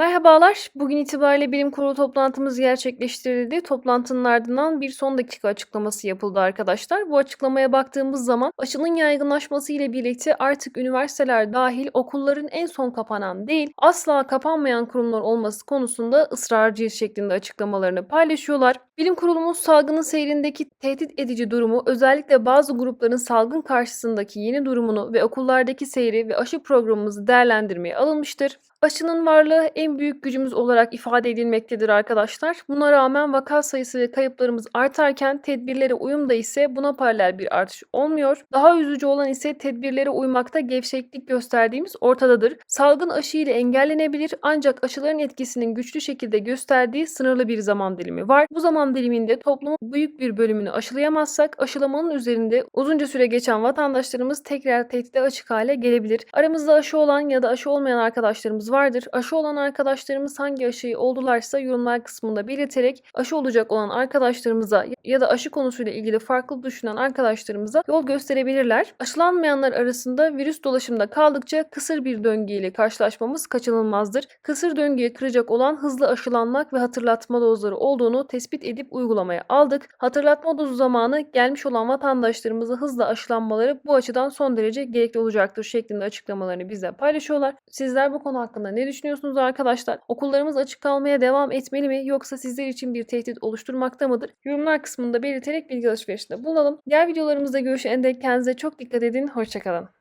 Merhabalar. Bugün itibariyle bilim kurulu toplantımız gerçekleştirildi. Toplantının ardından bir son dakika açıklaması yapıldı arkadaşlar. Bu açıklamaya baktığımız zaman aşının yaygınlaşması ile birlikte artık üniversiteler dahil okulların en son kapanan değil, asla kapanmayan kurumlar olması konusunda ısrarcıyız şeklinde açıklamalarını paylaşıyorlar. Bilim kurulumuz salgının seyrindeki tehdit edici durumu, özellikle bazı grupların salgın karşısındaki yeni durumunu ve okullardaki seyri ve aşı programımızı değerlendirmeye alınmıştır. Aşının varlığı en büyük gücümüz olarak ifade edilmektedir arkadaşlar. Buna rağmen vaka sayısı ve kayıplarımız artarken tedbirlere uyumda ise buna paralel bir artış olmuyor. Daha üzücü olan ise tedbirlere uymakta gevşeklik gösterdiğimiz ortadadır. Salgın aşı ile engellenebilir ancak aşıların etkisinin güçlü şekilde gösterdiği sınırlı bir zaman dilimi var. Bu zaman diliminde toplumun büyük bir bölümünü aşılayamazsak aşılamanın üzerinde uzunca süre geçen vatandaşlarımız tekrar tehdide açık hale gelebilir. Aramızda aşı olan ya da aşı olmayan arkadaşlarımız vardır. Aşı olan arkadaşlarımız hangi aşıyı oldularsa yorumlar kısmında belirterek aşı olacak olan arkadaşlarımıza ya da aşı konusuyla ilgili farklı düşünen arkadaşlarımıza yol gösterebilirler. Aşılanmayanlar arasında virüs dolaşımda kaldıkça kısır bir döngüyle karşılaşmamız kaçınılmazdır. Kısır döngüyü kıracak olan hızlı aşılanmak ve hatırlatma dozları olduğunu tespit edip uygulamaya aldık. Hatırlatma dozu zamanı gelmiş olan vatandaşlarımıza hızlı aşılanmaları bu açıdan son derece gerekli olacaktır şeklinde açıklamalarını bizle paylaşıyorlar. Sizler bu konu hakkında ne düşünüyorsunuz arkadaşlar? Okullarımız açık kalmaya devam etmeli mi yoksa sizler için bir tehdit oluşturmakta mıdır? Yorumlar kısmında belirterek bilgi alışverişinde bulunalım. Diğer videolarımızda görüşene dek kendinize çok dikkat edin. Hoşçakalın.